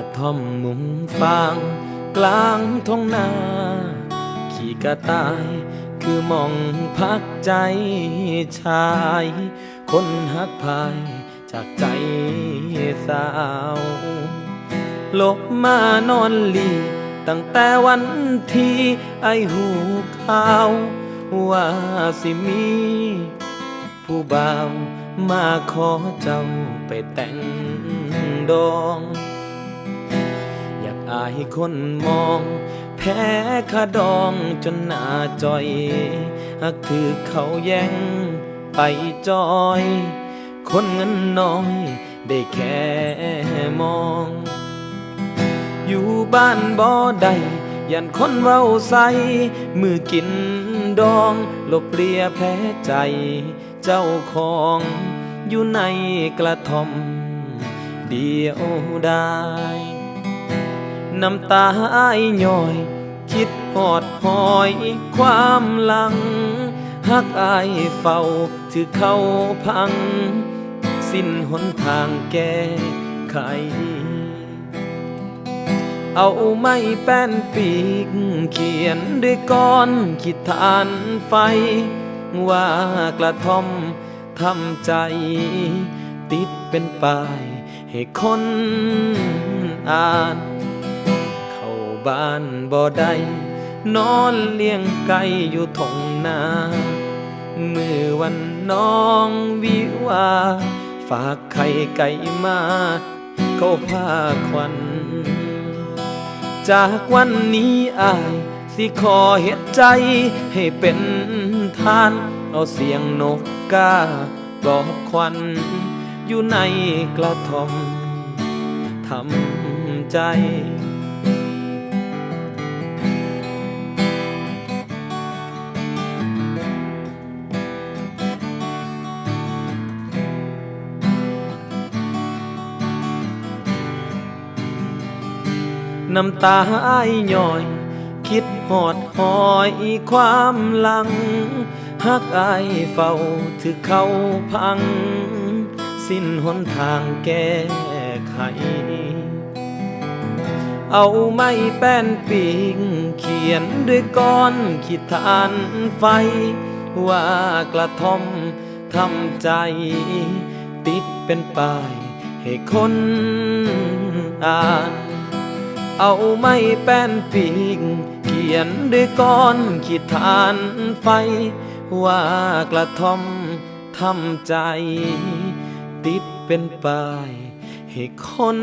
ระท่อมมุมฟาง กลางทงนา ขี่กระต่าย คือมองพักใจชาย คนหักพายจากใจสาวลบมานอนลี ตั้งแต่วันที่ไอหูข่าว ว่าสิมี ผู้บ่าวมาขอเจ้าไปแต่งดอง อายคนมอง แพ้คาดองจนหน้าจอยหักถือเขาแย่งไปจอย คนเงินน้อย ได้แค่มอง อยู่บ้านบ่ได้ยันคนเว้าใสมือกินดองลบเลียแพ้ใจ เจ้าของอยู่ในกระท่อม เดียวได้ น้ำตาอ้ายย่อย คิดหอดหอยความหลังหักอายเฝ้าถือเข้าพัง สิ้นหนทางแก้ไข เอาไม้แป้นปีก เขียนด้วยก้อนขีดฐานไฟ ว่ากระท่อมทำใจ ติดเป็นป้ายให้คนอ่าน บ้านบ่ได้นอนเลี้ยงไก่อยู่ทงนามือวันน้องวิวา ฝากไข่ไก่มาเขาพาควันจากวันนี้อายสิขอเฮ็ดใจให้เป็นทาน เอาเสียงนกกาปลอบควัน อยู่ในกระท่อมทำใจ น้ำตาอ้ายย่อย คิดหอดหอยความหลังหักอายเฝ้าถือเขาพัง สิ้นหนทางแก้ไข เอาไม้แป้นปีกเขียนด้วยก้อนขีดฐานไฟ ว่ากระท่อมทำใจ ติดเป็นป้ายให้คนอ่าน เอาไม้แป้นปีกเขียนด้วยก้อนขีดฐานไฟ ว่ากระทอมทำใจ ติดเป็นป้ายให้คน